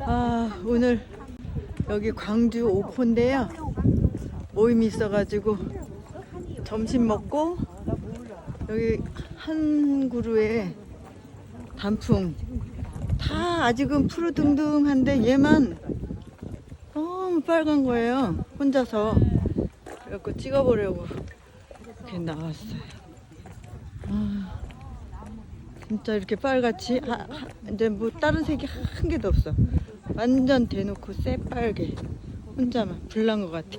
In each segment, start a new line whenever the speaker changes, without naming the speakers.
아, 오늘 여기 광주 오포인데요. 모임이 있어가지고 점심 먹고 여기 한 그루에 단풍 다 아직은 푸르둥둥한데 얘만 너무 빨간 거예요. 혼자서 그래갖고 찍어보려고 이렇게 나왔어요. 아, 진짜 이렇게 빨갛지? 아, 아, 이제 뭐 다른 색이 한 개도 없어. 완전 대놓고 새빨개. 혼자만 불난 것 같아.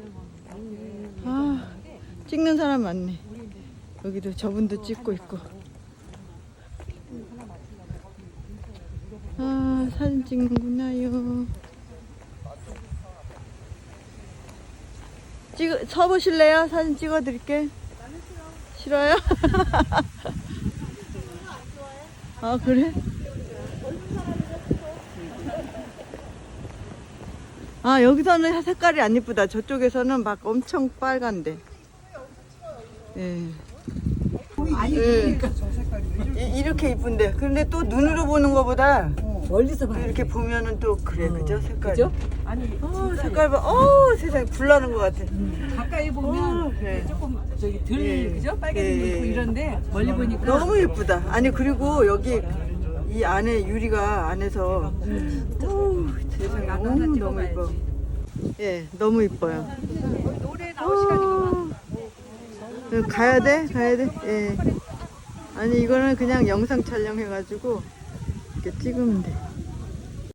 아, 찍는 사람 많네. 여기도 저분도 찍고 있고. 아, 사진 찍는구나요. 찍, 서보실래요? 사진 찍어드릴게. 싫어요? 아, 그래? 아, 여기서는 색깔이 안 이쁘다. 저쪽에서는 막 엄청 빨간데. 예. 예. 이- 이렇게 이쁜데. 근데 또 눈으로 보는 것보다
멀리서 봐야
이렇게 보면은 또 그래, 그죠? 색깔.
그죠? 아니
어, 색깔 봐. 어, 세상에 불나는 것 같아.
가까이 보면
어, 그래.
조금 저기 덜
예.
그죠? 빨간
예,
거
예.
이런데 멀리 보니까
너무 예쁘다. 아니 그리고 여기 이 안에 유리가 안에서 오, 세상에
나도
너무
하나
너무. 예뻐. 예, 너무 이뻐요.
노래 나올 시간이구만.
어, 가야 돼, 가야 돼. 예. 아니 이거는 그냥 영상 촬영해가지고 이렇게 찍으면 돼.